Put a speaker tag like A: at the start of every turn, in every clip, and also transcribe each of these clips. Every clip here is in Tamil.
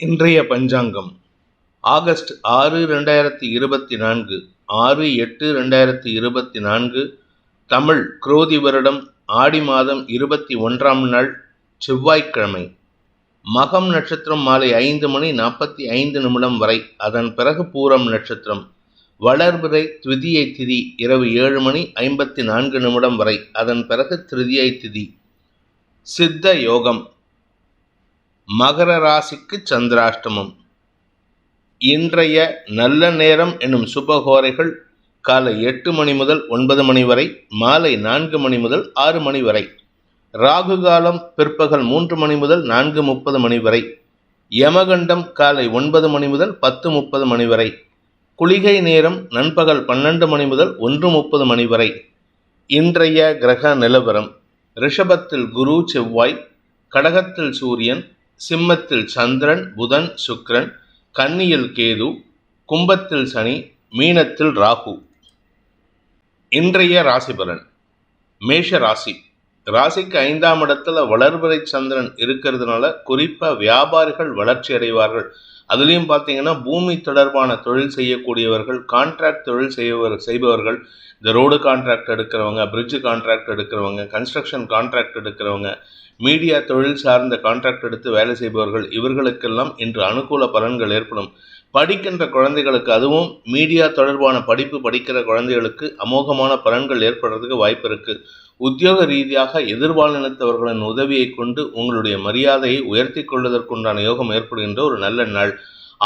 A: இன்றைய பஞ்சாங்கம். ஆகஸ்ட் ஆறு ரெண்டாயிரத்தி இருபத்தி நான்கு. ஆறு எட்டு ரெண்டாயிரத்தி இருபத்தி நான்கு. தமிழ் குரோதி வருடம் ஆடி மாதம் இருபத்தி ஒன்றாம் நாள் செவ்வாய்க்கிழமை. மகம் நட்சத்திரம் மாலை ஐந்து மணி நாற்பத்தி ஐந்து நிமிடம் வரை அதன் பிறகு பூரம் நட்சத்திரம். வளர்பிறை த்விதியை திதி இரவு ஏழு மணி ஐம்பத்தி நான்கு நிமிடம் வரை அதன் பிறகு திருதியை திதி. சித்த யோகம் மகர ராசிக்கு சந்திராஷ்டமம். இன்றைய நல்ல நேரம் எனும் சுபகோரைகள் காலை எட்டு மணி முதல் ஒன்பது மணி வரை மாலை நான்கு மணி முதல் ஆறு மணி வரை ராகு காலம் பிற்பகல் மூன்று மணி முதல் நான்கு முப்பது மணி வரை யமகண்டம் காலை ஒன்பது மணி முதல் பத்து முப்பது மணி வரை குளிகை நேரம் நண்பகல் பன்னெண்டு மணி முதல் ஒன்று முப்பது மணி வரை. இன்றைய கிரக நிலவரம் ரிஷபத்தில் குரு செவ்வாய் கடகத்தில் சூரியன் சிம்மத்தில் சந்திரன் புதன் சுக்ரன் கன்னியில் கேது கும்பத்தில் சனி மீனத்தில் ராகு. இன்றைய ராசிபலன் மேஷ ராசி. ராசிக்கு ஐந்தாம் இடத்துல வளர்பிறை சந்திரன் இருக்கிறதுனால குறிப்பாக வியாபாரிகள் வளர்ச்சி அடைவார்கள். அதுலேயும் பார்த்தீங்கன்னா பூமி தொடர்பான தொழில் செய்யக்கூடியவர்கள் கான்ட்ராக்ட் தொழில் செய்வர் செய்பவர்கள் இந்த ரோடு கான்ட்ராக்ட் எடுக்கிறவங்க பிரிட்ஜ் கான்ட்ராக்ட் எடுக்கிறவங்க கன்ஸ்ட்ரக்ஷன் கான்ட்ராக்ட் எடுக்கிறவங்க மீடியா தொழில் சார்ந்த கான்ட்ராக்ட் எடுத்து வேலை செய்பவர்கள் இவர்களுக்கெல்லாம் இன்று அனுகூல பலன்கள் ஏற்படும். படிக்கின்ற குழந்தைகளுக்கு அதுவும் மீடியா தொடர்பான படிப்பு படிக்கிற குழந்தைகளுக்கு அமோகமான பலன்கள் ஏற்படுறதுக்கு வாய்ப்பு இருக்கு உத்தியோக ரீதியாக எதிர்பாலினத்தவர்களின் உதவியை கொண்டு உங்களுடைய மரியாதையை உயர்த்தி கொள்வதற்குண்டான யோகம் ஏற்படுகின்ற ஒரு நல்ல நாள்.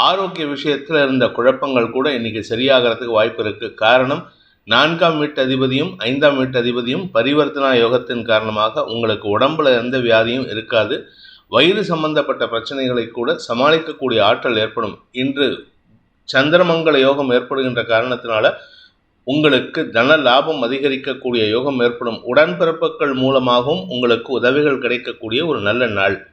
A: ஆரோக்கிய விஷயத்தில் இருந்த குழப்பங்கள் கூட இன்னைக்கு சரியாகிறதுக்கு வாய்ப்பு இருக்கு காரணம் நான்காம் வீட்டு அதிபதியும் ஐந்தாம் வீட்டு அதிபதியும் பரிவர்த்தனா யோகத்தின் காரணமாக உங்களுக்கு உடம்புல எந்த வியாதியும் இருக்காது. வயிறு சம்பந்தப்பட்ட பிரச்சனைகளை கூட சமாளிக்கக்கூடிய ஆற்றல் ஏற்படும். இன்று சந்திரமங்கல யோகம் ஏற்படுகின்ற காரணத்தினால உங்களுக்கு தன லாபம் அதிகரிக்கக்கூடிய யோகம் ஏற்படும். உடன்பிறப்புகள் மூலமாகவும் உங்களுக்கு உதவிகள் கிடைக்கக்கூடிய ஒரு நல்ல நாள்.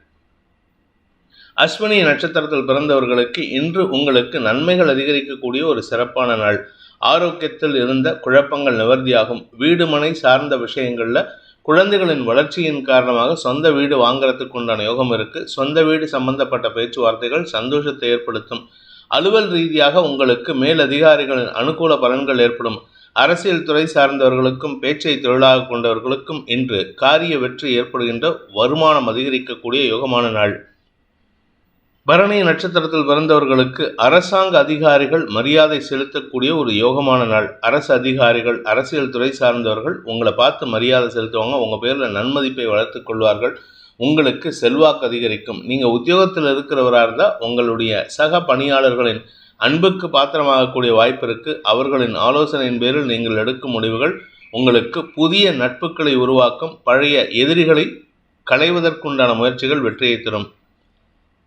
A: அஸ்வினி நட்சத்திரத்தில் பிறந்தவர்களுக்கு இன்று உங்களுக்கு நன்மைகள் அதிகரிக்கக்கூடிய ஒரு சிறப்பான நாள். ஆரோக்கியத்தில் இருந்த குழப்பங்கள் நிவர்த்தியாகும். வீடு மனை சார்ந்த விஷயங்களில் குழந்தைகளின் வளர்ச்சியின் காரணமாக சொந்த வீடு வாங்குறதுக்கு உண்டான யோகம் இருக்கு. சொந்த வீடு சம்பந்தப்பட்ட பேச்சுவார்த்தைகள் சந்தோஷத்தை ஏற்படுத்தும். அலுவல் ரீதியாக உங்களுக்கு மேல் அதிகாரிகளின் அனுகூல பலன்கள் ஏற்படும். அரசியல் துறை சார்ந்தவர்களுக்கும் பேச்சை தொழிலாக கொண்டவர்களுக்கும் இன்று காரிய வெற்றி ஏற்படுகின்ற வருமானம் அதிகரிக்கக்கூடிய யோகமான நாள். பரணி நட்சத்திரத்தில் பிறந்தவர்களுக்கு அரசாங்க அதிகாரிகள் மரியாதை செலுத்தக்கூடிய ஒரு யோகமான நாள். அரசு அதிகாரிகள் அரசியல் துறை சார்ந்தவர்கள் உங்களை பார்த்து மரியாதை செலுத்துவாங்க. உங்கள் பேரில் நன்மதிப்பை வளர்த்து கொள்வார்கள். உங்களுக்கு செல்வாக்கு அதிகரிக்கும். நீங்கள் உத்தியோகத்தில் இருக்கிறவராக இருந்தால் உங்களுடைய சக பணியாளர்களின் அன்புக்கு பாத்திரமாகக்கூடிய வாய்ப்பு இருக்குது அவர்களின் ஆலோசனையின் பேரில் நீங்கள் எடுக்கும் முடிவுகள் உங்களுக்கு புதிய நட்புகளை உருவாக்கும். பழைய எதிரிகளை களைவதற்குண்டான முயற்சிகள் வெற்றியை தரும்.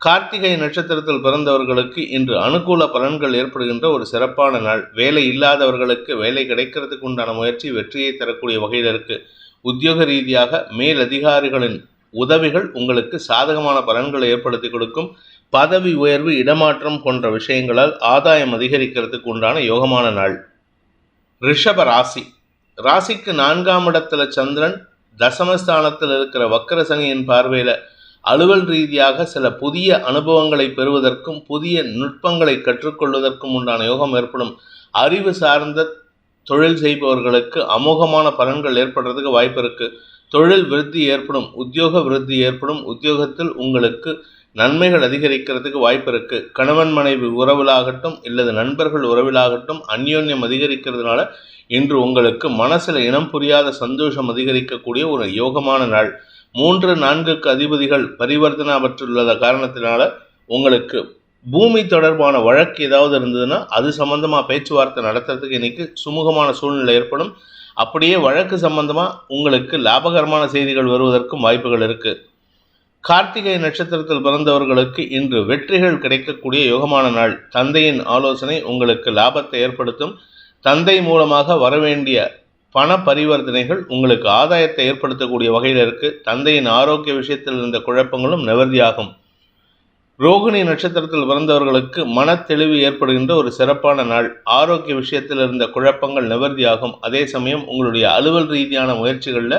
A: கார்த்திகை நட்சத்திரத்தில் பிறந்தவர்களுக்கு இன்று அனுகூல பலன்கள் ஏற்படுகின்ற ஒரு சிறப்பான நாள். வேலை இல்லாதவர்களுக்கு வேலை கிடைக்கிறதுக்கு உண்டான முயற்சி வெற்றியை தரக்கூடிய வகையில் இருக்கு. உத்தியோக ரீதியாக மேல் அதிகாரிகளின் உதவிகள் உங்களுக்கு சாதகமான பலன்களை ஏற்படுத்தி கொடுக்கும். பதவி உயர்வு இடமாற்றம் போன்ற விஷயங்களால் ஆதாயம் அதிகரிக்கிறதுக்கு உண்டான யோகமான நாள். ரிஷப ராசி. ராசிக்கு நான்காம் இடத்துல சந்திரன் தசமஸ்தானத்தில் இருக்கிற வக்கர சனியின் பார்வையில் அலுவல் ரீதியாக சில புதிய அனுபவங்களை பெறுவதற்கும் புதிய நுட்பங்களை கற்றுக்கொள்வதற்கும் உண்டான யோகம் ஏற்படும். அறிவு சார்ந்த தொழில் செய்பவர்களுக்கு அமோகமான பலன்கள் ஏற்படுறதுக்கு வாய்ப்பு இருக்கு. தொழில் விருத்தி ஏற்படும் உத்தியோக விருத்தி ஏற்படும். உத்தியோகத்தில் உங்களுக்கு நன்மைகள் அதிகரிக்கிறதுக்கு வாய்ப்பு இருக்கு. கணவன் மனைவி உறவிலாகட்டும் இல்லது நண்பர்கள் உறவிலாகட்டும் அந்யோன்யம் அதிகரிக்கிறதுனால இன்று உங்களுக்கு மனசில் இனம் புரியாத சந்தோஷம் அதிகரிக்கக்கூடிய ஒரு யோகமான நாள். மூன்று நான்குக்கு அதிபதிகள் பரிவர்த்தனை பெற்றுள்ள காரணத்தினால உங்களுக்கு பூமி தொடர்பான வழக்கு ஏதாவது இருந்ததுன்னா அது சம்மந்தமாக பேச்சுவார்த்தை நடத்துறதுக்கு இன்னைக்கு சுமூகமான சூழ்நிலை ஏற்படும். அப்படியே வழக்கு சம்பந்தமாக உங்களுக்கு லாபகரமான செய்திகள் வருவதற்கும் வாய்ப்புகள் இருக்கு. கார்த்திகை நட்சத்திரத்தில் பிறந்தவர்களுக்கு இன்று வெற்றிகள் கிடைக்கக்கூடிய யோகமான நாள். தந்தையின் ஆலோசனை உங்களுக்கு லாபத்தை ஏற்படுத்தும். தந்தை மூலமாக வரவேண்டிய பண பரிவர்த்தனைகள் உங்களுக்கு ஆதாயத்தை ஏற்படுத்தக்கூடிய வகையில் இருக்கு. தந்தையின் ஆரோக்கிய விஷயத்தில் இருந்த குழப்பங்களும் நிவர்த்தியாகும். ரோகிணி நட்சத்திரத்தில் பிறந்தவர்களுக்கு மன தெளிவு ஏற்படுகின்ற ஒரு சிறப்பான நாள். ஆரோக்கிய விஷயத்தில் இருந்த குழப்பங்கள் நிவர்த்தியாகும். அதே சமயம் உங்களுடைய அலுவல் ரீதியான முயற்சிகளில்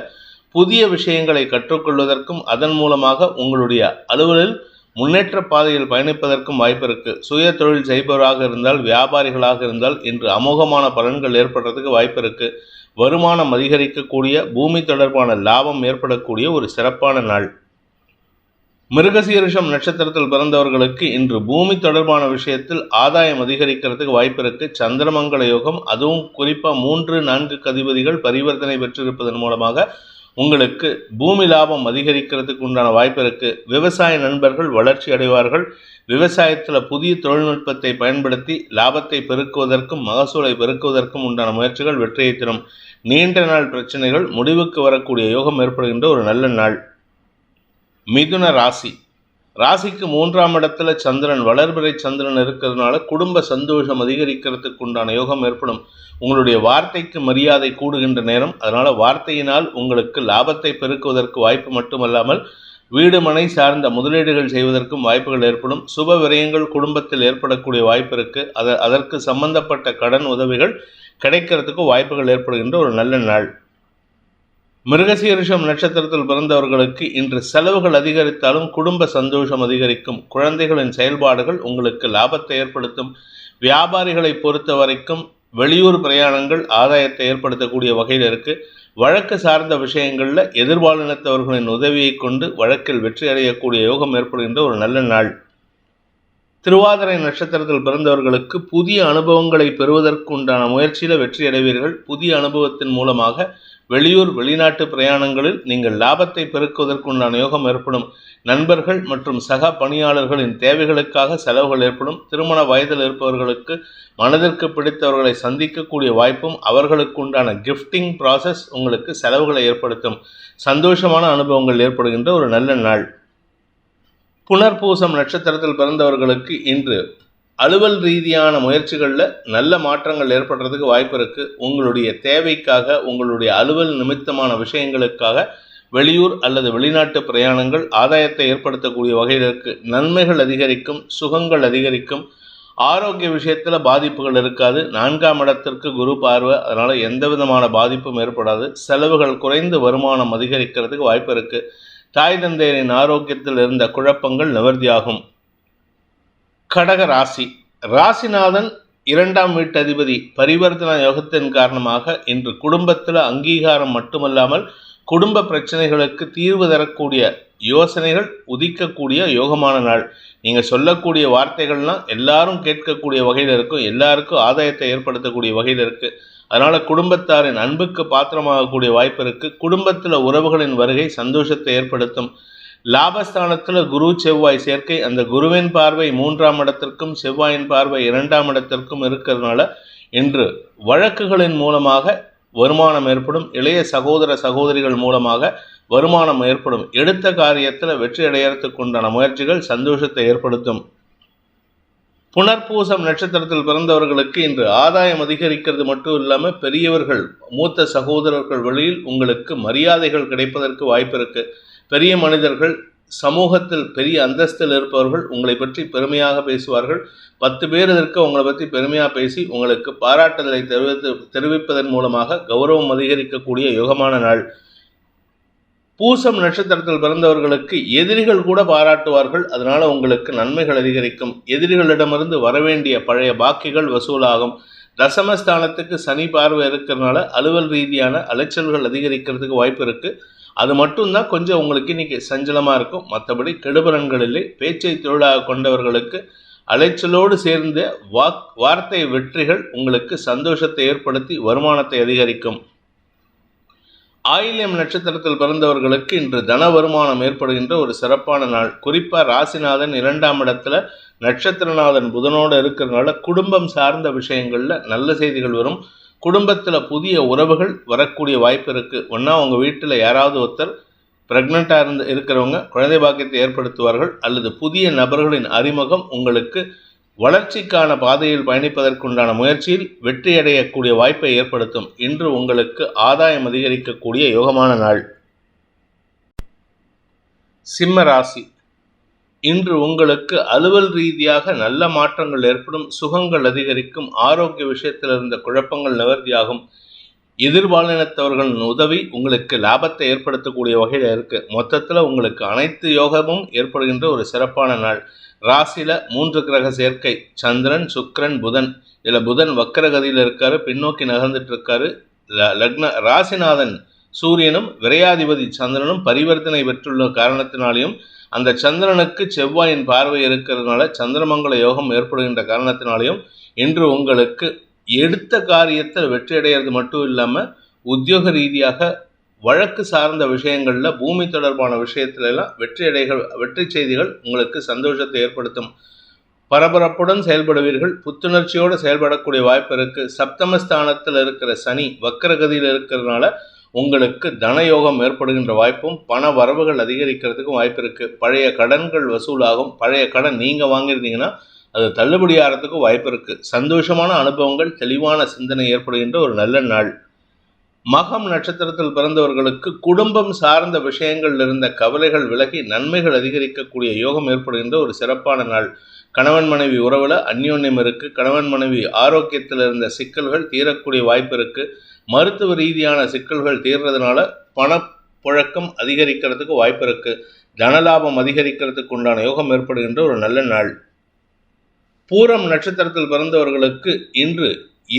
A: புதிய விஷயங்களை கற்றுக்கொள்வதற்கும் அதன் மூலமாக உங்களுடைய அலுவலில் முன்னேற்ற பாதையில் பயணிப்பதற்கும் வாய்ப்பு இருக்கு. சுய தொழில் செய்பவராக இருந்தால் வியாபாரிகளாக இருந்தால் இன்று அமோகமான பலன்கள் ஏற்படுறதுக்கு வாய்ப்பு இருக்கு. வருமானம் அதிகரிக்கக்கூடிய பூமி தொடர்பான லாபம் ஏற்படக்கூடிய ஒரு சிறப்பான நாள். மிருகசீரிஷம் நட்சத்திரத்தில் பிறந்தவர்களுக்கு இன்று பூமி தொடர்பான விஷயத்தில் ஆதாயம் அதிகரிக்கிறதுக்கு வாய்ப்பு இருக்கு. சந்திரமங்கல யோகம் அதுவும் குறிப்பாக மூன்று நான்கு கதிபதிகள் பரிவர்த்தனை பெற்றிருப்பதன் மூலமாக உங்களுக்கு பூமி லாபம் அதிகரிக்கிறதுக்கு உண்டான வாய்ப்பு இருக்கு. விவசாய நண்பர்கள் வளர்ச்சி அடைவார்கள். விவசாயத்தில் புதிய தொழில்நுட்பத்தை பயன்படுத்தி லாபத்தை பெருக்குவதற்கும் மகசூலை பெருக்குவதற்கும் உண்டான முயற்சிகள் வெற்றியை தரும். நீண்ட நாள் பிரச்சனைகள் முடிவுக்கு வரக்கூடிய யோகம் ஏற்படுகின்ற ஒரு நல்ல நாள். மிதுன ராசி. ராசிக்கு மூன்றாம் இடத்துல சந்திரன் வளர்பிறை சந்திரன் இருக்கிறதுனால குடும்ப சந்தோஷம் அதிகரிக்கிறதுக்கு உண்டான யோகம் ஏற்படும். உங்களுடைய வார்த்தைக்கு மரியாதை கூடுகின்ற நேரம். அதனால வார்த்தையினால் உங்களுக்கு லாபத்தை பெருக்குவதற்கு வாய்ப்பு மட்டுமல்லாமல் வீடு மனை சார்ந்த முதலீடுகள் செய்வதற்கும் வாய்ப்புகள் ஏற்படும். சுப விரயங்கள் குடும்பத்தில் ஏற்படக்கூடிய வாய்ப்பு இருக்கு. அத அதற்கு சம்பந்தப்பட்ட கடன் உதவிகள் கிடைக்கிறதுக்கு வாய்ப்புகள் ஏற்படுகின்ற ஒரு நல்ல நாள். மிருகசீரிஷம் நட்சத்திரத்தில் பிறந்தவர்களுக்கு இன்று செலவுகள் அதிகரித்தாலும் குடும்ப சந்தோஷம் அதிகரிக்கும். குழந்தைகளின் செயல்பாடுகள் உங்களுக்கு லாபத்தை ஏற்படுத்தும். வியாபாரிகளை பொறுத்த வரைக்கும் வெளியூர் பிரயாணங்கள் ஆதாயத்தை ஏற்படுத்தக்கூடிய வகையில் இருக்கு. வழக்கு சார்ந்த விஷயங்களில் எதிர்பாலினத்தவர்களின் உதவியை கொண்டு வழக்கில் வெற்றி அடையக்கூடிய யோகம் ஏற்படுகின்ற ஒரு நல்ல நாள். திருவாதிரை நட்சத்திரத்தில் பிறந்தவர்களுக்கு புதிய அனுபவங்களை பெறுவதற்கு உண்டான முயற்சியில் வெற்றி அடைவீர்கள். புதிய அனுபவத்தின் மூலமாக வெளியூர் வெளிநாட்டு பிரயாணங்களில் நீங்கள் லாபத்தை பெருக்குவதற்குண்டான யோகம் ஏற்படும். நண்பர்கள் மற்றும் சக பணியாளர்களின் தேவைகளுக்காக செலவுகள் ஏற்படும். திருமண வயதில் இருப்பவர்களுக்கு மனதிற்கு பிடித்தவர்களை சந்திக்கக்கூடிய வாய்ப்பும் அவர்களுக்கு உண்டான கிஃப்டிங் ப்ராசஸ் உங்களுக்கு செலவுகளை ஏற்படுத்தும். சந்தோஷமான அனுபவங்கள் ஏற்படுகின்ற ஒரு நல்ல நாள். புனர்பூசம் நட்சத்திரத்தில் பிறந்தவர்களுக்கு இன்று அலுவல் ரீதியான முயற்சிகளில் நல்ல மாற்றங்கள் ஏற்படுறதுக்கு வாய்ப்பு இருக்குது உங்களுடைய தேவைக்காக உங்களுடைய அலுவல் நிமித்தமான விஷயங்களுக்காக வெளியூர் அல்லது வெளிநாட்டு பிரயாணங்கள் ஆதாயத்தை ஏற்படுத்தக்கூடிய வகையில் இருக்குது நன்மைகள் அதிகரிக்கும் சுகங்கள் அதிகரிக்கும். ஆரோக்கிய விஷயத்தில் பாதிப்புகள் இருக்காது. நான்காம் இடத்திற்கு குரு பார்வை அதனால் எந்த விதமான பாதிப்பும் ஏற்படாது. செலவுகள் குறைந்து வருமானம் அதிகரிக்கிறதுக்கு வாய்ப்பு இருக்குது தாய் தந்தையரின் ஆரோக்கியத்தில் இருந்த குழப்பங்கள் நிவர்த்தியாகும். கடக ராசி. ராசிநாதன் இரண்டாம் வீட்டதிபதி பரிவர்த்தன யோகத்தின் காரணமாக இன்று குடும்பத்தில் அங்கீகாரம் மட்டுமல்லாமல் குடும்ப பிரச்சனைகளுக்கு தீர்வு தரக்கூடிய யோசனைகள் உதிக்கக்கூடிய யோகமான நாள். நீங்கள் சொல்லக்கூடிய வார்த்தைகள்லாம் எல்லாரும் கேட்கக்கூடிய வகையில் இருக்கும். எல்லாருக்கும் ஆதாயத்தை ஏற்படுத்தக்கூடிய வகையில் இருக்குது அதனால் குடும்பத்தாரின் அன்புக்கு பாத்திரமாகக்கூடிய வாய்ப்பு இருக்குது குடும்பத்தில் உறவுகளின் வருகை சந்தோஷத்தை ஏற்படுத்தும். லாபஸ்தானத்தில் குரு செவ்வாய் சேர்க்கை அந்த குருவின் பார்வை மூன்றாம் இடத்திற்கும் செவ்வாயின் பார்வை இரண்டாம் இடத்திற்கும் இருக்கிறதுனால இன்று வழக்குகளின் மூலமாக வருமானம் ஏற்படும் இளைய சகோதர சகோதரிகள் மூலமாக வருமானம் ஏற்படும். எடுத்த காரியத்தில் வெற்றி அடையறதுக்கு உண்டான முயற்சிகள் சந்தோஷத்தை ஏற்படுத்தும். புனர்பூசம் நட்சத்திரத்தில் பிறந்தவர்களுக்கு இன்று ஆதாயம் அதிகரிக்கிறது மட்டும் இல்லாமல் பெரியவர்கள் மூத்த சகோதரர்கள் வழியில் உங்களுக்கு மரியாதைகள் கிடைப்பதற்கு வாய்ப்பு இருக்குது பெரிய மனிதர்கள் சமூகத்தில் பெரிய அந்தஸ்தில் இருப்பவர்கள் உங்களை பற்றி பெருமையாக பேசுவார்கள். பத்து பேர் இருக்க உங்களை பற்றி பெருமையாக பேசி உங்களுக்கு பாராட்டுதலை தெரிவித்து தெரிவிப்பதன் மூலமாக கௌரவம் அதிகரிக்கக்கூடிய யுகமான நாள். பூசம் நட்சத்திரத்தில் பிறந்தவர்களுக்கு எதிரிகள் கூட பாராட்டுவார்கள். அதனால உங்களுக்கு நன்மைகள் அதிகரிக்கும். எதிரிகளிடமிருந்து வரவேண்டிய பழைய பாக்கிகள் வசூலாகும். தசமஸ்தானத்துக்கு சனி பார்வை இருக்கிறதுனால அலுவல் ரீதியான அலைச்சல்கள் அதிகரிக்கிறதுக்கு வாய்ப்பு இருக்குது அது மட்டும்தான் கொஞ்சம் உங்களுக்கு இன்னைக்கு சஞ்சலமாக இருக்கும். மற்றபடி கெடுபலன்கள் பேச்சை தொழிலாக கொண்டவர்களுக்கு அலைச்சலோடு சேர்ந்த வாக் வார்த்தை வெற்றிகள் உங்களுக்கு சந்தோஷத்தை ஏற்படுத்தி வருமானத்தை அதிகரிக்கும். ஆயிலியம் நட்சத்திரத்தில் பிறந்தவர்களுக்கு இன்று தன வருமானம் ஏற்படுகின்ற ஒரு சிறப்பான நாள். குறிப்பாக ராசிநாதன் இரண்டாம் இடத்துல நட்சத்திரநாதன் புதனோடு இருக்கிறதுனால குடும்பம் சார்ந்த விஷயங்களில் நல்ல செய்திகள் வரும். குடும்பத்தில் புதிய உறவுகள் வரக்கூடிய வாய்ப்பு இருக்குது ஒன்றா உங்கள் வீட்டில் யாராவது ஒருத்தர் ப்ரெக்னெண்ட்டாக இருந்து இருக்கிறவங்க குழந்தை பாக்கியத்தை ஏற்படுத்துவார்கள் அல்லது புதிய நபர்களின் அறிமுகம் உங்களுக்கு வளர்ச்சிக்கான பாதையில் பயணிப்பதற்குண்டான முயற்சியில் வெற்றியடையக்கூடிய வாய்ப்பை ஏற்படுத்தும். இன்று உங்களுக்கு ஆதாயம் அதிகரிக்கக்கூடிய யோகமான நாள். சிம்ம ராசி. இன்று உங்களுக்கு அலுவல் ரீதியாக நல்ல மாற்றங்கள் ஏற்படும் சுகங்கள் அதிகரிக்கும் ஆரோக்கிய விஷயத்தில் இருந்த குழப்பங்கள் நிவர்த்தியாகும். எதிர்பாலினத்தவர்களின் உதவி உங்களுக்கு லாபத்தை ஏற்படுத்தக்கூடிய வகையில் இருக்கு. மொத்தத்தில் உங்களுக்கு அனைத்து யோகமும் ஏற்படுகின்ற ஒரு சிறப்பான நாள். ராசியில மூன்று கிரக சேர்க்கை. சந்திரன் சுக்கரன் புதன். இதில் புதன் வக்கரகதியில் இருக்காரு பின்னோக்கி நகர்ந்துட்டு இருக்காரு லக்ன ராசிநாதன் சூரியனும் விரையாதிபதி சந்திரனும் பரிவர்த்தனை பெற்றுள்ள காரணத்தினாலையும் அந்த சந்திரனுக்கு செவ்வாயின் பார்வை இருக்கிறதுனால சந்திரமங்கல யோகம் ஏற்படுகின்ற காரணத்தினாலையும் இன்று உங்களுக்கு எடுத்த காரியத்தில் வெற்றி அடைகிறது மட்டும் இல்லாமல் உத்தியோக ரீதியாக வழக்கு சார்ந்த விஷயங்களில் பூமி தொடர்பான விஷயத்திலெல்லாம் வெற்றி அடைகள் வெற்றி செய்திகள் உங்களுக்கு சந்தோஷத்தை ஏற்படுத்தும். பரபரப்புடன் செயல்படுவீர்கள் புத்துணர்ச்சியோடு செயல்படக்கூடிய வாய்ப்பு இருக்குது சப்தமஸ்தானத்தில் இருக்கிற சனி வக்கரகதியில் இருக்கிறதுனால உங்களுக்கு தனயோகம் ஏற்படுகின்ற வாய்ப்பும் பண வரவுகள் அதிகரிக்கிறதுக்கும் வாய்ப்பு இருக்குது பழைய கடன்கள் வசூலாகும். பழைய கடன் நீங்கள் வாங்கியிருந்தீங்கன்னா அது தள்ளுபடி ஆகிறதுக்கும் வாய்ப்பு இருக்குது சந்தோஷமான அனுபவங்கள் தெளிவான சிந்தனை ஏற்படுகின்ற ஒரு நல்ல நாள். மகம் நட்சத்திரத்தில் பிறந்தவர்களுக்கு குடும்பம் சார்ந்த விஷயங்கள் இருந்த கவலைகள் விலகி நன்மைகள் அதிகரிக்கக்கூடிய யோகம் ஏற்படுகின்ற ஒரு சிறப்பான நாள். கணவன் மனைவி உறவில் அந்யோன்யம் இருக்கு. கணவன் மனைவி ஆரோக்கியத்தில் இருந்த சிக்கல்கள் தீரக்கூடிய வாய்ப்பு இருக்குது மருத்துவ ரீதியான சிக்கல்கள் தீர்றதுனால பணப்புழக்கம் அதிகரிக்கிறதுக்கு வாய்ப்பு இருக்கு தனலாபம் அதிகரிக்கிறதுக்கு உண்டான யோகம் ஏற்படுகின்ற ஒரு நல்ல நாள். பூரம் நட்சத்திரத்தில் பிறந்தவர்களுக்கு இன்று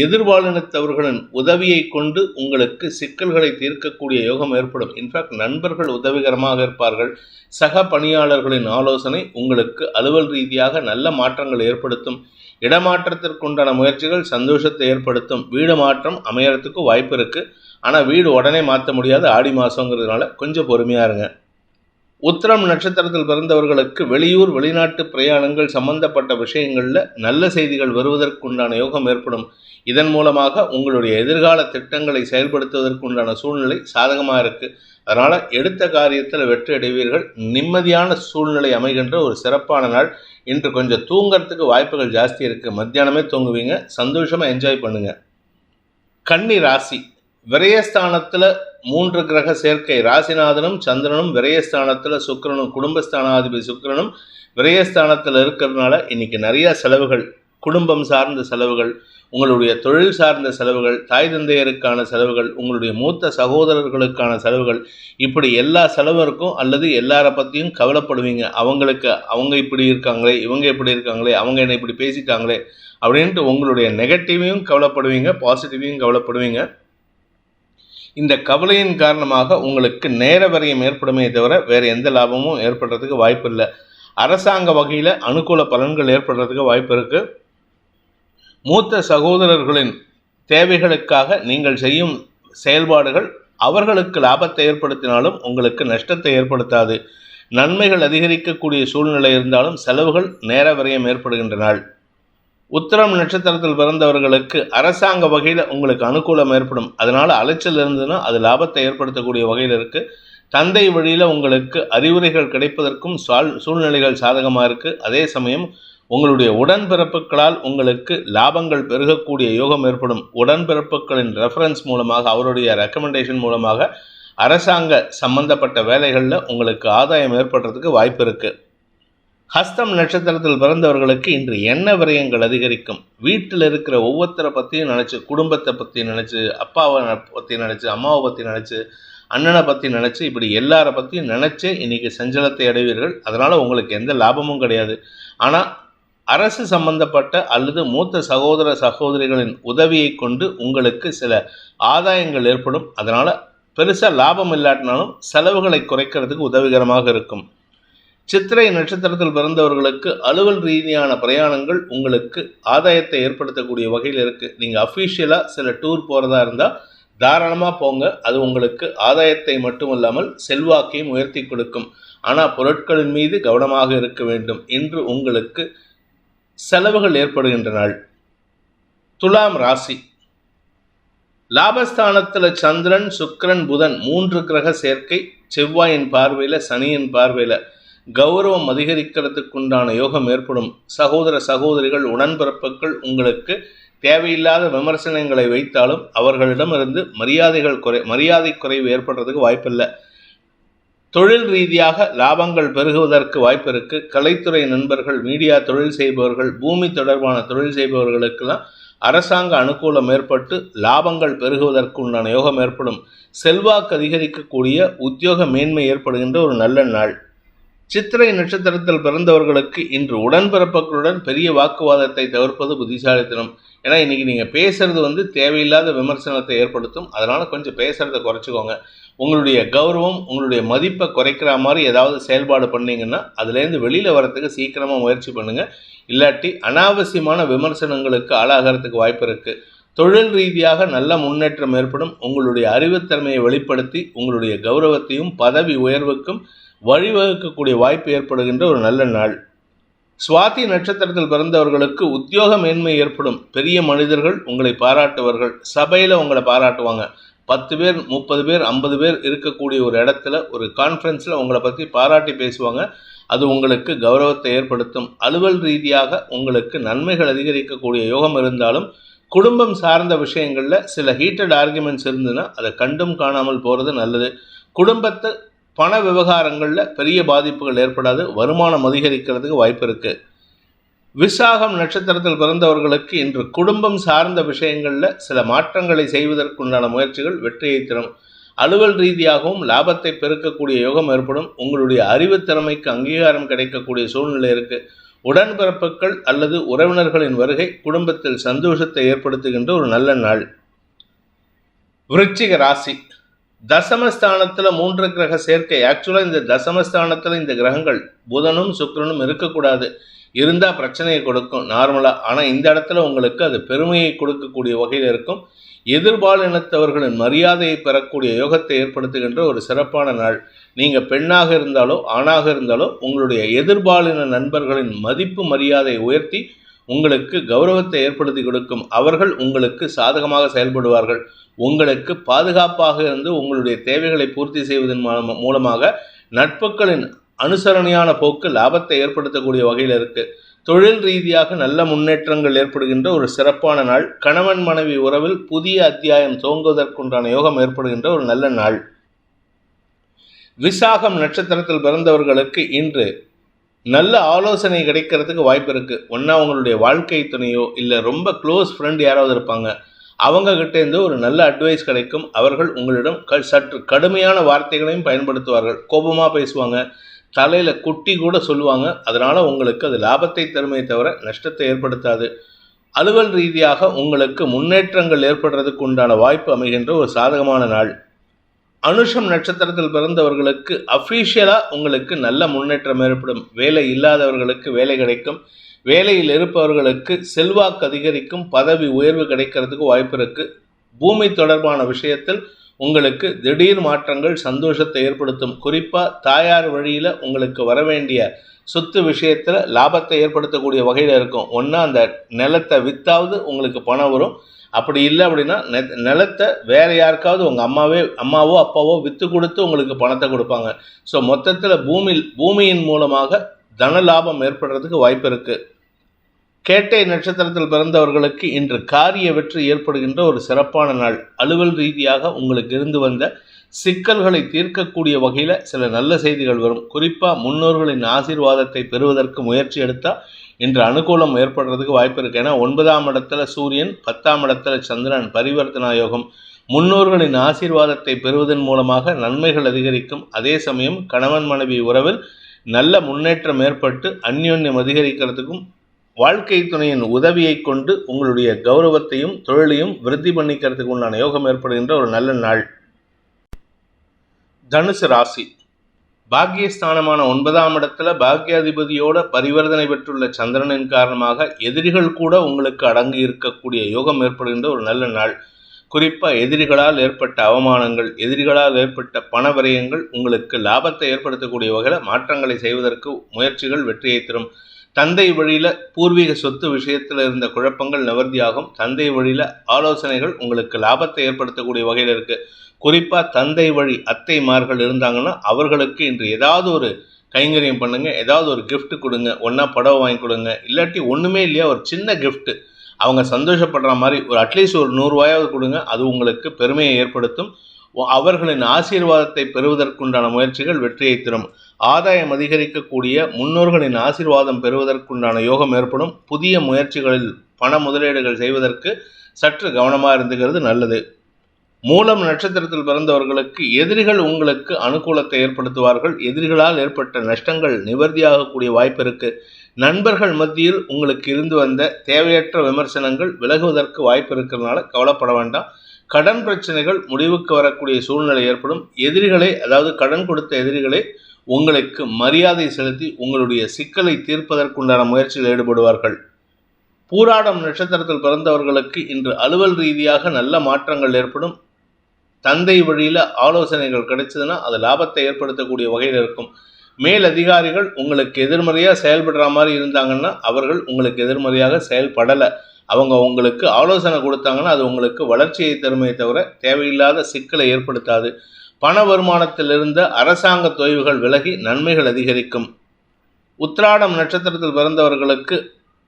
A: எதிர்பாலினத்தவர்களின் உதவியை கொண்டு உங்களுக்கு சிக்கல்களை தீர்க்கக்கூடிய யோகம் ஏற்படும். இன்ஃபேக்ட் நண்பர்கள் உதவிகரமாக இருப்பார்கள். சக பணியாளர்களின் ஆலோசனை உங்களுக்கு அலுவல் ரீதியாக நல்ல மாற்றங்கள் ஏற்படுத்தும். இடமாற்றத்திற்குண்டான முயற்சிகள் சந்தோஷத்தை ஏற்படுத்தும். வீடு மாற்றம் அமையறதுக்கு வாய்ப்பு இருக்கு. ஆனால் வீடு உடனே மாற்ற முடியாது. ஆடி மாசங்கிறதுனால கொஞ்சம் பொறுமையா இருங்க. உத்திரம் நட்சத்திரத்தில் பிறந்தவர்களுக்கு வெளியூர் வெளிநாட்டு பிரயாணங்கள் சம்பந்தப்பட்ட விஷயங்களில் நல்ல செய்திகள் வருவதற்குண்டான யோகம் ஏற்படும். இதன் மூலமாக உங்களுடைய எதிர்கால திட்டங்களை செயல்படுத்துவதற்குண்டான சூழ்நிலை சாதகமாக இருக்கு. அதனால் எடுத்த காரியத்தில் வெற்றி அடைவீர்கள். நிம்மதியான சூழ்நிலை அமைகின்ற ஒரு சிறப்பான நாள். இன்று கொஞ்சம் தூங்கிறதுக்கு வாய்ப்புகள் ஜாஸ்தி இருக்குது மத்தியானமே தூங்குவீங்க. சந்தோஷமாக என்ஜாய் பண்ணுங்கள் கன்னி ராசி. விரயஸ்தானத்தில் மூன்று கிரக சேர்க்கை. ராசிநாதனும் சந்திரனும் விரயஸ்தானத்தில் சுக்கிரனும் குடும்பஸ்தானாதிபதி சுக்கரனும் விரயஸ்தானத்தில் இருக்கிறதுனால இன்னைக்கு நிறையா செலவுகள் குடும்பம் சார்ந்த செலவுகள் உங்களுடைய தொழில் சார்ந்த செலவுகள் தாய் தந்தையருக்கான செலவுகள் உங்களுடைய மூத்த சகோதரர்களுக்கான செலவுகள் இப்படி எல்லா செலவும் இருக்கும் அல்லது எல்லார பற்றியும் கவலைப்படுவீங்க. அவங்களுக்கு அவங்க இப்படி இருக்காங்களே இவங்க இப்படி இருக்காங்களே அவங்க என்னை இப்படி பேசிட்டாங்களே அப்படின்ட்டு உங்களுடைய நெகட்டிவையும் கவலைப்படுவீங்க பாசிட்டிவையும் கவலைப்படுவீங்க. இந்த கவலையின் காரணமாக உங்களுக்கு நேர வரையும் ஏற்படுமே தவிர வேறு எந்த லாபமும் ஏற்படுறதுக்கு வாய்ப்பு இல்லை அரசாங்க வகையில் அனுகூல பலன்கள் ஏற்படுறதுக்கு வாய்ப்பு இருக்குது மூத்த சகோதரர்களின் தேவைகளுக்காக நீங்கள் செய்யும் செயல்பாடுகள் அவர்களுக்கு லாபத்தை ஏற்படுத்தினாலும் உங்களுக்கு நஷ்டத்தை ஏற்படுத்தாது. நன்மைகள் அதிகரிக்கக்கூடிய சூழ்நிலை இருந்தாலும் செலவுகள் நேர விரயம் ஏற்படுகின்றன உத்தரம் நட்சத்திரத்தில் பிறந்தவர்களுக்கு அரசாங்க வகையில் உங்களுக்கு அனுகூலம் ஏற்படும். அதனால் அலைச்சல் இருந்ததுன்னா அது லாபத்தை ஏற்படுத்தக்கூடிய வகையில் இருக்கு. தந்தை வழியில் உங்களுக்கு அறிவுரைகள் கிடைப்பதற்கும் சால் சூழ்நிலைகள் சாதகமாக இருக்கு. அதே சமயம் உங்களுடைய உடன்பிறப்புகளால் உங்களுக்கு லாபங்கள் பெருகக்கூடிய யோகம் ஏற்படும். உடன்பிறப்புகளின் ரெஃபரன்ஸ் மூலமாக அவருடைய ரெக்கமெண்டேஷன் மூலமாக அரசாங்க சம்பந்தப்பட்ட வேலைகளில் உங்களுக்கு ஆதாயம் ஏற்படுறதுக்கு வாய்ப்பு இருக்கு. ஹஸ்தம் நட்சத்திரத்தில் பிறந்தவர்களுக்கு இன்று என்ன விரயங்கள் அதிகரிக்கும். வீட்டில் இருக்கிற ஒவ்வொருத்தரை பற்றியும் நினச்சி குடும்பத்தை பற்றி நினச்சி அப்பாவை பற்றி நினச்சி அம்மாவை பற்றி நினச்சி அண்ணனை பற்றி நினச்சி இப்படி எல்லாரை பற்றியும் நினச்சே இன்றைக்கி சஞ்சலத்தை அடைவீர்கள். அதனால் உங்களுக்கு எந்த லாபமும் கிடையாது. ஆனால் அரசு சம்பந்தப்பட்ட அல்லது மூத்த சகோதர சகோதரிகளின் உதவியை கொண்டு உங்களுக்கு சில ஆதாயங்கள் ஏற்படும். அதனால் பெருசாக லாபம் இல்லாட்டினாலும் செலவுகளை குறைக்கிறதுக்கு உதவிகரமாக இருக்கும். சித்திரை நட்சத்திரத்தில் பிறந்தவர்களுக்கு அலுவல் ரீதியான பிரயாணங்கள் உங்களுக்கு ஆதாயத்தை ஏற்படுத்தக்கூடிய வகையில் இருக்குது நீங்கள் அஃபீஷியலாக சில டூர் போகிறதா இருந்தால் தாராளமாக போங்க. அது உங்களுக்கு ஆதாயத்தை மட்டுமல்லாமல் செல்வாக்கையும் உயர்த்தி கொடுக்கும். ஆனால் பொருட்களின் மீது கவனமாக இருக்க வேண்டும். இன்று உங்களுக்கு செலவுகள் ஏற்படுகின்ற நாள். துலாம் ராசி. லாபஸ்தானத்தில் சந்திரன் சுக்கரன் புதன் மூன்று கிரக சேர்க்கை. செவ்வாயின் பார்வையில் சனியின் பார்வையில் கௌரவம் அதிகரிக்கிறதுக்குண்டான யோகம் ஏற்படும். சகோதர சகோதரிகள் உடன்பிறப்புகள் உங்களுக்கு தேவையில்லாத விமர்சனங்களை வைத்தாலும் அவர்களிடமிருந்து மரியாதைகள் குறை மரியாதை குறைவு ஏற்படுறதுக்கு வாய்ப்பில்லை. தொழில் ரீதியாக லாபங்கள் பெருகுவதற்கு வாய்ப்பு இருக்கு கலைத்துறை நண்பர்கள் மீடியா தொழில் செய்பவர்கள் பூமி தொடர்பான தொழில் செய்பவர்களுக்கெல்லாம் அரசாங்க அனுகூலம் ஏற்பட்டு லாபங்கள் பெருகுவதற்கு உண்டான யோகம் ஏற்படும். செல்வாக்கு அதிகரிக்கக்கூடிய உத்தியோக மேன்மை ஏற்படுகின்ற ஒரு நல்ல நாள். சித்திரை நட்சத்திரத்தில் பிறந்தவர்களுக்கு இன்று உடன்பிறப்புகளுடன் பெரிய வாக்குவாதத்தை தவிர்ப்பது புத்திசாலித்தனம். ஏன்னா இன்னைக்கு நீங்கள் பேசுறது வந்து தேவையில்லாத விமர்சனத்தை ஏற்படுத்தும். அதனால கொஞ்சம் பேசுறதை குறைச்சிக்கோங்க. உங்களுடைய கௌரவம் உங்களுடைய மதிப்பை குறைக்கிற மாதிரி ஏதாவது செயல்பாடு பண்ணீங்கன்னா அதுலேருந்து வெளியில் வரத்துக்கு சீக்கிரமாக முயற்சி பண்ணுங்கள் இல்லாட்டி அனாவசியமான விமர்சனங்களுக்கு ஆளாகிறதுக்கு வாய்ப்பு இருக்குது தொழில் ரீதியாக நல்ல முன்னேற்றம் ஏற்படும். உங்களுடைய அறிவுத்திறமையை வெளிப்படுத்தி உங்களுடைய கௌரவத்தையும் பதவி உயர்வுக்கும் வழிவகுக்கக்கூடிய வாய்ப்பு ஏற்படுகின்ற ஒரு நல்ல நாள். சுவாதி நட்சத்திரத்தில் பிறந்தவர்களுக்கு உத்தியோக மேன்மை ஏற்படும். பெரிய மனிதர்கள் உங்களை பாராட்டுவார்கள். சபையில் உங்களை பாராட்டுவாங்க. பத்து பேர் முப்பது பேர் ஐம்பது பேர் இருக்கக்கூடிய ஒரு இடத்துல ஒரு கான்ஃபரன்ஸில் உங்களை பற்றி பாராட்டி பேசுவாங்க. அது உங்களுக்கு கௌரவத்தை ஏற்படுத்தும். அலுவல் ரீதியாக உங்களுக்கு நன்மைகள் அதிகரிக்கக்கூடிய யோகம் இருந்தாலும் குடும்பம் சார்ந்த விஷயங்களில் சில ஹீட்டட் ஆர்குமெண்ட்ஸ் இருந்ததுன்னா அதை கண்டும் காணாமல் போகிறது நல்லது. குடும்பத்தை பண விவகாரங்களில் பெரிய பாதிப்புகள் ஏற்படாது. வருமானம் அதிகரிக்கிறதுக்கு வாய்ப்பு இருக்குது விசாகம் நட்சத்திரத்தில் பிறந்தவர்களுக்கு இன்று குடும்பம் சார்ந்த விஷயங்களில் சில மாற்றங்களை செய்வதற்குண்டான முயற்சிகள் வெற்றியை தரும். அலுவல் ரீதியாகவும் லாபத்தை பெருக்கக்கூடிய யோகம் ஏற்படும். உங்களுடைய அறிவுத் திறமைக்கு அங்கீகாரம் கிடைக்கக்கூடிய சூழ்நிலை இருக்கு. உடன்பிறப்புகள் அல்லது உறவினர்களின் வருகை குடும்பத்தில் சந்தோஷத்தை ஏற்படுத்துகின்ற ஒரு நல்ல நாள். விருச்சிக ராசி. தசமஸ்தானத்தில் மூன்று கிரக சேர்க்கை. ஆக்சுவலாக இந்த தசமஸ்தானத்தில் இந்த கிரகங்கள் புதனும் சுக்கரனும் இருக்கக்கூடாது. இருந்தால் பிரச்சனையை கொடுக்கும் நார்மலாக ஆனால் இந்த இடத்துல உங்களுக்கு அது பெருமையை கொடுக்கக்கூடிய வகையில் இருக்கும். எதிர்பாலினத்தவர்களின் மரியாதையை பெறக்கூடிய யோகத்தை ஏற்படுத்துகின்ற ஒரு சிறப்பான நாள். நீங்கள் பெண்ணாக இருந்தாலோ ஆணாக இருந்தாலோ உங்களுடைய எதிர்பாலின நண்பர்களின் மதிப்பு மரியாதையை உயர்த்தி உங்களுக்கு கௌரவத்தை ஏற்படுத்தி கொடுக்கும். அவர்கள் உங்களுக்கு சாதகமாக செயல்படுவார்கள். உங்களுக்கு பாதுகாப்பாக இருந்து உங்களுடைய தேவைகளை பூர்த்தி செய்வதன் மூலமாக நட்புகளின் அனுசரணையான போக்கு லாபத்தை ஏற்படுத்தக்கூடிய வகையில் இருக்கு. தொழில் ரீதியாக நல்ல முன்னேற்றங்கள் ஏற்படுகின்ற ஒரு சிறப்பான நாள். கணவன் மனைவி உறவில் புதிய அத்தியாயம் துவங்குவதற்குண்டான யோகம் ஏற்படுகின்ற ஒரு நல்ல நாள். விசாகம் நட்சத்திரத்தில் பிறந்தவர்களுக்கு இன்று நல்ல ஆலோசனை கிடைக்கிறதுக்கு வாய்ப்பு இருக்கு. ஒன்றா அவங்களுடைய வாழ்க்கை துணையோ இல்லை ரொம்ப க்ளோஸ் ஃப்ரெண்ட் யாராவது இருப்பாங்க. அவங்க இருந்து ஒரு நல்ல அட்வைஸ் கிடைக்கும். அவர்கள் உங்களிடம் க சற்று கடுமையான வார்த்தைகளையும் பயன்படுத்துவார்கள். கோபமாக பேசுவாங்க. தலையில் குட்டி கூட சொல்லுவாங்க. அதனால் உங்களுக்கு அது லாபத்தை தருமே தவிர நஷ்டத்தை ஏற்படுத்தாது. அலுவல் ரீதியாக உங்களுக்கு முன்னேற்றங்கள் ஏற்படுறதுக்கு உண்டான வாய்ப்பு அமைகின்ற ஒரு சாதகமான நாள். அனுஷம் நட்சத்திரத்தில் பிறந்தவர்களுக்கு அஃபீஷியலாக உங்களுக்கு நல்ல முன்னேற்றம் ஏற்படும். வேலை இல்லாதவர்களுக்கு வேலை கிடைக்கும். வேலையில் இருப்பவர்களுக்கு செல்வாக்கு அதிகரிக்கும். பதவி உயர்வு கிடைக்கிறதுக்கு வாய்ப்பு இருக்குது பூமி தொடர்பான விஷயத்தில் உங்களுக்கு திடீர் மாற்றங்கள் சந்தோஷத்தை ஏற்படுத்தும். குறிப்பாக தாயார் வழியில் உங்களுக்கு வர வேண்டிய சொத்து விஷயத்தில் லாபத்தை ஏற்படுத்தக்கூடிய வகையில் இருக்கும். ஒன்றா அந்த நிலத்தை வித்தாவது உங்களுக்கு பணம் வரும். அப்படி இல்லை அப்படின்னா நெ- நிலத்தை வேற யாருக்காவது உங்கள் அம்மாவே அம்மாவோ அப்பாவோ விற்று கொடுத்து உங்களுக்கு பணத்தை கொடுப்பாங்க. ஸோ மொத்தத்தில் பூமி பூமியின் மூலமாக தன லாபம் ஏற்படுறதுக்கு வாய்ப்பு இருக்குது கேட்டை நட்சத்திரத்தில் பிறந்தவர்களுக்கு இன்று காரிய வெற்றி ஏற்படுகின்ற ஒரு சிறப்பான நாள். அலுவல் ரீதியாக உங்களுக்கு இருந்து வந்த சிக்கல்களை தீர்க்கக்கூடிய வகையில் சில நல்ல செய்திகள் வரும். குறிப்பாக முன்னோர்களின் ஆசீர்வாதத்தை பெறுவதற்கு முயற்சி எடுத்தால் இன்று அனுகூலம் ஏற்படுறதுக்கு வாய்ப்பு இருக்கு. ஏன்னா ஒன்பதாம் இடத்துல சூரியன் பத்தாம் இடத்துல சந்திரன் பரிவர்த்தனா யோகம். முன்னோர்களின் ஆசீர்வாதத்தை பெறுவதன் மூலமாக நன்மைகள் அதிகரிக்கும். அதே சமயம் கணவன் மனைவி உறவில் நல்ல முன்னேற்றம் ஏற்பட்டு அந்யோன்யம் அதிகரிக்கிறதுக்கும் வாழ்க்கை துணையின் உதவியை கொண்டு உங்களுடைய கௌரவத்தையும் தொழிலையும் விருத்தி பண்ணிக்கிறதுக்கு உண்டான யோகம் ஏற்படுகின்ற ஒரு நல்ல நாள். தனுசு ராசி. பாக்கியஸ்தானமான ஒன்பதாம் இடத்துல பாக்கியாதிபதியோட பரிவர்த்தனை பெற்றுள்ள சந்திரனின் காரணமாக எதிரிகள் கூட உங்களுக்கு அடங்கி இருக்கக்கூடிய யோகம் ஏற்படுகின்ற ஒரு நல்ல நாள். குறிப்பாக எதிரிகளால் ஏற்பட்ட அவமானங்கள் எதிரிகளால் ஏற்பட்ட பண விரயங்கள் உங்களுக்கு லாபத்தை ஏற்படுத்தக்கூடிய வகையில் மாற்றங்களை செய்வதற்கு முயற்சிகள் வெற்றியை தரும். தந்தை வழியில் பூர்வீக சொத்து விஷயத்தில் இருந்த குழப்பங்கள் நிவர்த்தியாகும். தந்தை வழியில் ஆலோசனைகள் உங்களுக்கு லாபத்தை ஏற்படுத்தக்கூடிய வகையில் இருக்குது குறிப்பாக தந்தை வழி அத்தைமார்கள் இருந்தாங்கன்னா அவர்களுக்கு இன்று ஏதாவது ஒரு கைங்கரியம் பண்ணுங்க ஏதாவது ஒரு கிஃப்ட் கொடுங்க ஒன்றா புடவை வாங்கி கொடுங்க. இல்லாட்டி ஒன்றுமே இல்லையா ஒரு சின்ன கிஃப்ட்டு அவங்க சந்தோஷப்படுற மாதிரி ஒரு அட்லீஸ்ட் ஒரு நூறுரூவாயாவது கொடுங்க அது உங்களுக்கு பெருமையை ஏற்படுத்தும். அவர்களின் ஆசீர்வாதத்தை பெறுவதற்குண்டான முயற்சிகள் வெற்றியை தரும். ஆதாயம் அதிகரிக்கக்கூடிய முன்னோர்களின் ஆசிர்வாதம் பெறுவதற்குண்டான யோகம் ஏற்படும். புதிய முயற்சிகளில் பண முதலீடுகள் செய்வதற்கு சற்று கவனமாக இருந்துகிறது நல்லது. மூலம் நட்சத்திரத்தில் பிறந்தவர்களுக்கு எதிரிகள் உங்களுக்கு அனுகூலத்தை ஏற்படுத்துவார்கள். எதிரிகளால் ஏற்பட்ட நஷ்டங்கள் நிவர்த்தியாகக்கூடிய வாய்ப்பு இருக்கு. நண்பர்கள் மத்தியில் உங்களுக்கு இருந்து வந்த தேவையற்ற விமர்சனங்கள் விலகுவதற்கு வாய்ப்பு இருக்கிறதுனால கவலைப்பட வேண்டாம். கடன் பிரச்சனைகள் முடிவுக்கு வரக்கூடிய சூழ்நிலை ஏற்படும். எதிரிகளை அதாவது கடன் கொடுத்த எதிரிகளை உங்களுக்கு மரியாதை செலுத்தி உங்களுடைய சிக்கலை தீர்ப்பதற்குண்டான முயற்சியில் ஈடுபடுவார்கள். பூராடம் நட்சத்திரத்தில் பிறந்தவர்களுக்கு இன்று அலுவல் ரீதியாக நல்ல மாற்றங்கள் ஏற்படும். தந்தை வழியில் ஆலோசனைகள் கிடைச்சதுன்னா அது லாபத்தை ஏற்படுத்தக்கூடிய வகையில் இருக்கும். மேல் அதிகாரிகள் உங்களுக்கு எதிர்மறையாக செயல்படுற மாதிரி இருந்தாங்கன்னா அவர்கள் உங்களுக்கு எதிர்மறையாக செயல்படலை. அவங்க உங்களுக்கு ஆலோசனை கொடுத்தாங்கன்னா அது உங்களுக்கு வளர்ச்சியை தருமே தவிர தேவையில்லாத சிக்கலை ஏற்படுத்தாது. பண வருமானத்தில் இருந்த அரசாங்க தொய்வுகள் விலகி நன்மைகள் அதிகரிக்கும். உத்திராடம் நட்சத்திரத்தில் பிறந்தவர்களுக்கு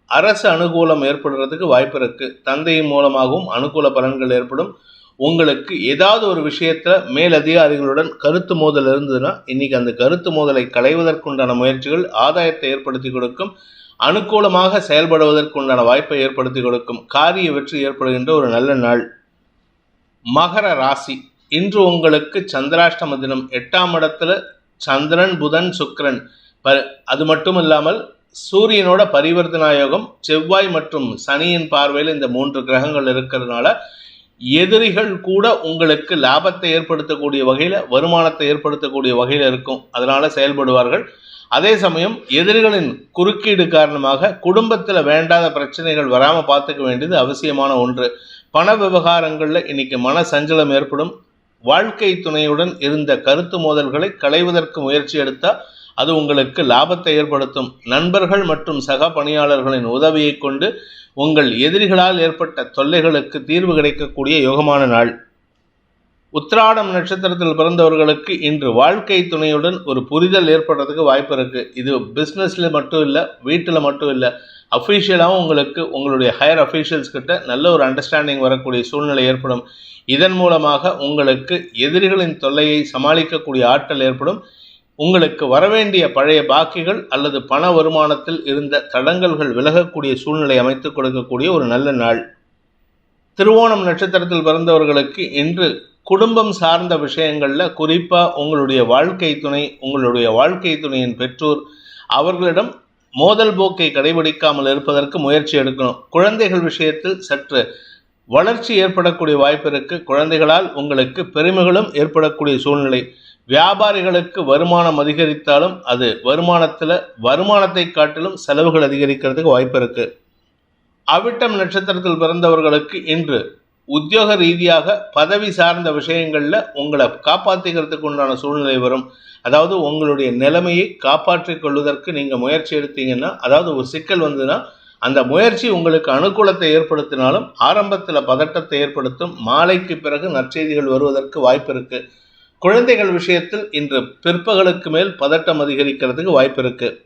A: அரசு அனுகூலம் ஏற்படுறதுக்கு வாய்ப்பு இருக்கு. தந்தையின் மூலமாகவும் அனுகூல பலன்கள் ஏற்படும். உங்களுக்கு ஏதாவது ஒரு விஷயத்துல மேல் அதிகாரிகளுடன் கருத்து மோதல் இருந்ததுன்னா இன்னைக்கு அந்த கருத்து மோதலை களைவதற்குண்டான முயற்சிகள் ஆதாயத்தை ஏற்படுத்தி கொடுக்கும். அனுகூலமாக செயல்படுவதற்குண்டான வாய்ப்பை ஏற்படுத்தி கொடுக்கும். காரிய வெற்றி ஏற்படுகின்ற ஒரு நல்ல நாள். மகர ராசி. இன்று உங்களுக்கு சந்திராஷ்டம தினம் எட்டாம் இடத்துல சந்திரன் புதன் சுக்கரன். ப அது மட்டும் இல்லாமல் சூரியனோட பரிவர்த்தனா யோகம் செவ்வாய் மற்றும் சனியின் பார்வையில் இந்த மூன்று கிரகங்கள் இருக்கிறதுனால எதிரிகள் கூட உங்களுக்கு லாபத்தை ஏற்படுத்தக்கூடிய வகையில் வருமானத்தை ஏற்படுத்தக்கூடிய வகையில் இருக்கும். அதனால செயல்படுவார்கள். அதே சமயம் எதிரிகளின் குறுக்கீடு காரணமாக குடும்பத்தில் வேண்டாத பிரச்சனைகள் வராமல் பார்த்துக்க வேண்டியது அவசியமான ஒன்று. பண விவகாரங்களில் இன்னைக்கு மன சஞ்சலம் ஏற்படும். வாழ்க்கை துணையுடன் இருந்த கருத்து மோதல்களை களைவதற்கு முயற்சி எடுத்தால் அது உங்களுக்கு லாபத்தை ஏற்படுத்தும். நண்பர்கள் மற்றும் சக பணியாளர்களின் உதவியை கொண்டு உங்கள் எதிரிகளால் ஏற்பட்ட தொல்லைகளுக்கு தீர்வு கிடைக்கக்கூடிய யோகமான நாள். உத்திராடம் நட்சத்திரத்தில் பிறந்தவர்களுக்கு இன்று வாழ்க்கை துணையுடன் ஒரு புரிதல் ஏற்படுறதுக்கு வாய்ப்பு இருக்குது இது பிஸ்னஸில் மட்டும் இல்லை வீட்டில் மட்டும் இல்லை அஃபீஷியலாகவும் உங்களுக்கு உங்களுடைய ஹையர் அஃபீஷியல்ஸ் கிட்ட நல்ல ஒரு அண்டர்ஸ்டாண்டிங் வரக்கூடிய சூழ்நிலை ஏற்படும். இதன் மூலமாக உங்களுக்கு எதிரிகளின் தொல்லையை சமாளிக்கக்கூடிய ஆற்றல் ஏற்படும். உங்களுக்கு வரவேண்டிய பழைய பாக்கிகள் அல்லது பண வருமானத்தில் இருந்த தடங்கல்கள் விலகக்கூடிய சூழ்நிலை அமைத்துக் கொடுக்கக்கூடிய ஒரு நல்ல நாள். திருவோணம் நட்சத்திரத்தில் பிறந்தவர்களுக்கு இன்று குடும்பம் சார்ந்த விஷயங்களில் குறிப்பாக உங்களுடைய வாழ்க்கை துணை உங்களுடைய வாழ்க்கை துணையின் பெற்றோர் அவர்களிடம் மோதல் போக்கை கடைபிடிக்காமல் இருப்பதற்கு முயற்சி எடுக்கணும். குழந்தைகள் விஷயத்தில் சற்று வளர்ச்சி ஏற்படக்கூடிய வாய்ப்பு இருக்கு. குழந்தைகளால் உங்களுக்கு பெருமைகளும் ஏற்படக்கூடிய சூழ்நிலை. வியாபாரிகளுக்கு வருமானம் அதிகரித்தாலும் அது வருமானத்தில் வருமானத்தை காட்டிலும் செலவுகள் அதிகரிக்கிறதுக்கு வாய்ப்பு இருக்கு. அவிட்டம் நட்சத்திரத்தில் பிறந்தவர்களுக்கு இன்று உத்தியோக ரீதியாக பதவி சார்ந்த விஷயங்களில் உங்களை காப்பாற்றிக்கிறதுக்கு உண்டான சூழ்நிலை வரும். அதாவது உங்களுடைய நிலைமையை காப்பாற்றிக் கொள்வதற்கு நீங்கள் முயற்சி எடுத்தீங்கன்னா அதாவது ஒரு சிக்கல் வந்ததுன்னா அந்த முயற்சி உங்களுக்கு அனுகூலத்தை ஏற்படுத்தினாலும் ஆரம்பத்தில் பதட்டத்தை ஏற்படுத்தும். மாலைக்கு பிறகு நற்செய்திகள் வருவதற்கு வாய்ப்பு இருக்குது குழந்தைகள் விஷயத்தில் இன்று பிற்பகலுக்கு மேல் பதட்டம் அதிகரிக்கிறதுக்கு வாய்ப்பு இருக்குது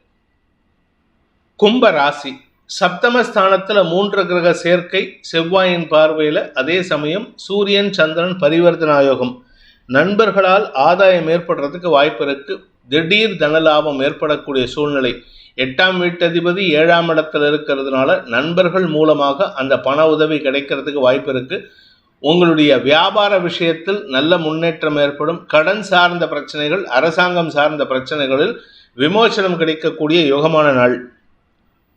A: கும்ப ராசி. சப்தமஸ்தானத்தில் மூன்று கிரக சேர்க்கை செவ்வாயின் பார்வையில் அதே சமயம் சூரியன் சந்திரன் பரிவர்த்தனாயோகம் நண்பர்களால் ஆதாயம் ஏற்படுறதுக்கு வாய்ப்பு இருக்கு. திடீர் தனலாபம் ஏற்படக்கூடிய சூழ்நிலை. எட்டாம் வீட்டதிபதி ஏழாம் இடத்துல இருக்கிறதுனால நண்பர்கள் மூலமாக அந்த பண உதவி கிடைக்கிறதுக்கு வாய்ப்பு இருக்கு. உங்களுடைய வியாபார விஷயத்தில் நல்ல முன்னேற்றம் ஏற்படும். கடன் சார்ந்த பிரச்சனைகள் அரசாங்கம் சார்ந்த பிரச்சனைகளில் விமோசனம் கிடைக்கக்கூடிய யோகமான நாள்.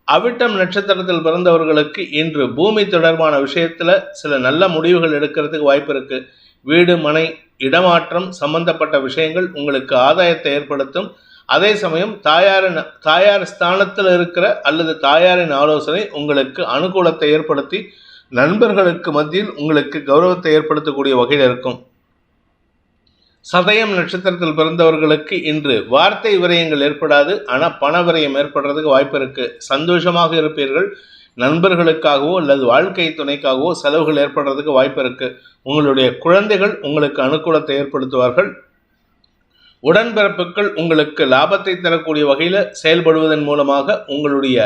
A: அவிட்டம் நட்சத்திரத்தில் பிறந்தவர்களுக்கு இன்று பூமி தொடர்பான விஷயத்தில் சில நல்ல முடிவுகள் எடுக்கிறதுக்கு வாய்ப்பு இருக்கு. வீடு மனை இடமாற்றம் சம்பந்தப்பட்ட விஷயங்கள் உங்களுக்கு ஆதாயத்தை ஏற்படுத்தும். அதே சமயம் தாயாரின் தாயார் ஸ்தானத்தில் இருக்கிற அல்லது தாயாரின் ஆலோசனை உங்களுக்கு அனுகூலத்தை ஏற்படுத்தி நண்பர்களுக்கு மத்தியில் உங்களுக்கு கௌரவத்தை ஏற்படுத்தக்கூடிய வகையில் இருக்கும். சதயம் நட்சத்திரத்தில் பிறந்தவர்களுக்கு இன்று வார்த்தை விரயங்கள் ஏற்படாது ஆனால் பண விரயம் ஏற்படுறதுக்கு வாய்ப்பு இருக்கு. சந்தோஷமாக இருப்பீர்கள் நண்பர்களுக்காகவோ அல்லது வாழ்க்கை துணைக்காகவோ செலவுகள் ஏற்படுறதுக்கு வாய்ப்பு இருக்கு. உங்களுடைய குழந்தைகள் உங்களுக்கு அனுகூலத்தை ஏற்படுத்துவார்கள். உடன்பிறப்புகள் உங்களுக்கு லாபத்தை தரக்கூடிய வகையில் செயல்படுவதன் மூலமாக உங்களுடைய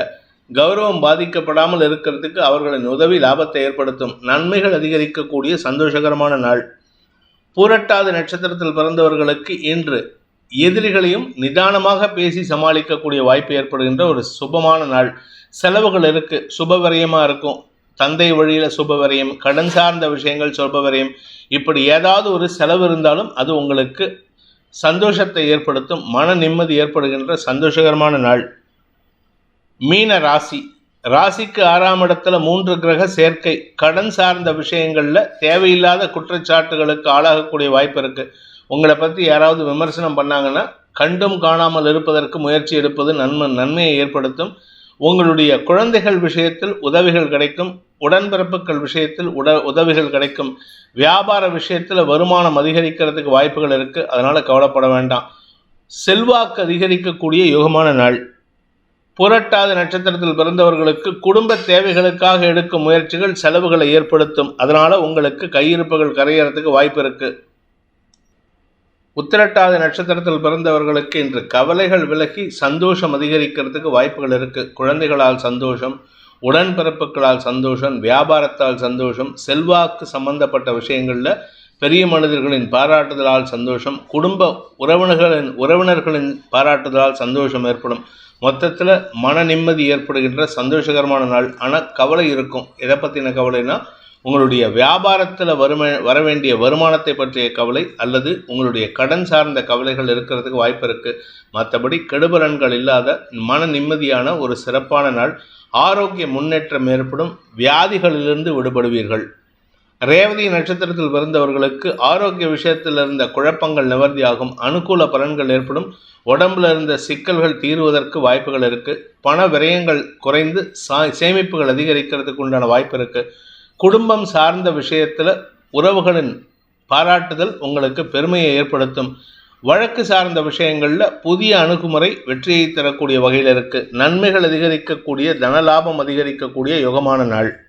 A: கௌரவம் பாதிக்கப்படாமல் இருக்கிறதுக்கு அவர்களின் உதவி லாபத்தை ஏற்படுத்தும். நன்மைகள் அதிகரிக்கக்கூடிய சந்தோஷகரமான நாள். பூரட்டாத நட்சத்திரத்தில் பிறந்தவர்களுக்கு இன்று எதிரிகளையும் நிதானமாக பேசி சமாளிக்கக்கூடிய வாய்ப்பு ஏற்படுகின்ற ஒரு சுபமான நாள். செலவுகள் இருக்கு சுபவரியமாக இருக்கும். தந்தை வழியில சுபவரியம் கடன் சார்ந்த விஷயங்கள் சுபவரியம் இப்படி ஏதாவது ஒரு செலவு இருந்தாலும் அது உங்களுக்கு சந்தோஷத்தை ஏற்படுத்தும் மன நிம்மதி ஏற்படுகின்ற சந்தோஷகரமான நாள். மீன ராசி ராசிக்கு ஆறாம் இடத்துல மூன்று கிரக சேர்க்கை. கடன் சார்ந்த விஷயங்களில் தேவையில்லாத குற்றச்சாட்டுகளுக்கு ஆளாகக்கூடிய வாய்ப்பு இருக்கு. உங்களை பற்றி யாராவது விமர்சனம் பண்ணாங்கன்னா கண்டும் காணாமல் இருப்பதற்கு முயற்சி எடுப்பது நன்மை நன்மையை ஏற்படுத்தும். உங்களுடைய குழந்தைகள் விஷயத்தில் உதவிகள் கிடைக்கும். உடன்பிறப்புகள் விஷயத்தில் உட உதவிகள் கிடைக்கும். வியாபார விஷயத்தில் வருமானம் அதிகரிக்கிறதுக்கு வாய்ப்புகள் இருக்குது அதனால் கவலைப்பட வேண்டாம். செல்வாக்கு அதிகரிக்கக்கூடிய யோகமான நாள். புரட்டாத நட்சத்திரத்தில் பிறந்தவர்களுக்கு குடும்ப தேவைகளுக்காக எடுக்கும் முயற்சிகள் செலவுகளை ஏற்படுத்தும். அதனால் உங்களுக்கு கையிருப்புகள் கரையறதுக்கு வாய்ப்பு இருக்கு. உத்திரட்டாத நட்சத்திரத்தில் பிறந்தவர்களுக்கு இன்று கவலைகள் விலகி சந்தோஷம் அதிகரிக்கிறதுக்கு வாய்ப்புகள் இருக்கு. குழந்தைகளால் சந்தோஷம் உடன்பிறப்புகளால் சந்தோஷம் வியாபாரத்தால் சந்தோஷம் செல்வாக்கு சம்பந்தப்பட்ட விஷயங்களில் பெரிய மனிதர்களின் பாராட்டுதலால் சந்தோஷம் குடும்ப உறவினர்களின் உறவினர்களின் பாராட்டுதலால் சந்தோஷம் ஏற்படும். மொத்தத்தில் மன நிம்மதி ஏற்படுகின்ற சந்தோஷகரமான நாள். ஆனால் கவலை இருக்கும். எதை பற்றின கவலைனா உங்களுடைய வியாபாரத்தில் வருமே வர வேண்டிய வருமானத்தை பற்றிய கவலை அல்லது உங்களுடைய கடன் சார்ந்த கவலைகள் இருக்கிறதுக்கு வாய்ப்பு இருக்குது மற்றபடி கெடுபலன்கள் இல்லாத மன நிம்மதியான ஒரு சிறப்பான நாள். ஆரோக்கிய முன்னேற்றம் ஏற்படும். வியாதிகளிலிருந்து விடுபடுவீர்கள். ரேவதி நட்சத்திரத்தில் பிறந்தவர்களுக்கு ஆரோக்கிய விஷயத்தில் இருந்த குழப்பங்கள் நிவர்த்தியாகும். அனுகூல பலன்கள் ஏற்படும். உடம்புல இருந்த சிக்கல்கள் தீருவதற்கு வாய்ப்புகள் இருக்கு. பண விரயங்கள் குறைந்து சா- சேமிப்புகள் அதிகரிக்கிறதுக்கு உண்டான வாய்ப்பு இருக்கு. குடும்பம் சார்ந்த விஷயத்தில் உறவுகளின் பாராட்டுதல் உங்களுக்கு பெருமையை ஏற்படுத்தும். வழக்கு சார்ந்த விஷயங்களில் புதிய அணுகுமுறை வெற்றியை தரக்கூடிய வகையில் இருக்கு. நன்மைகள் அதிகரிக்கக்கூடிய தனலாபம் அதிகரிக்கக்கூடிய யுகமான நாள்.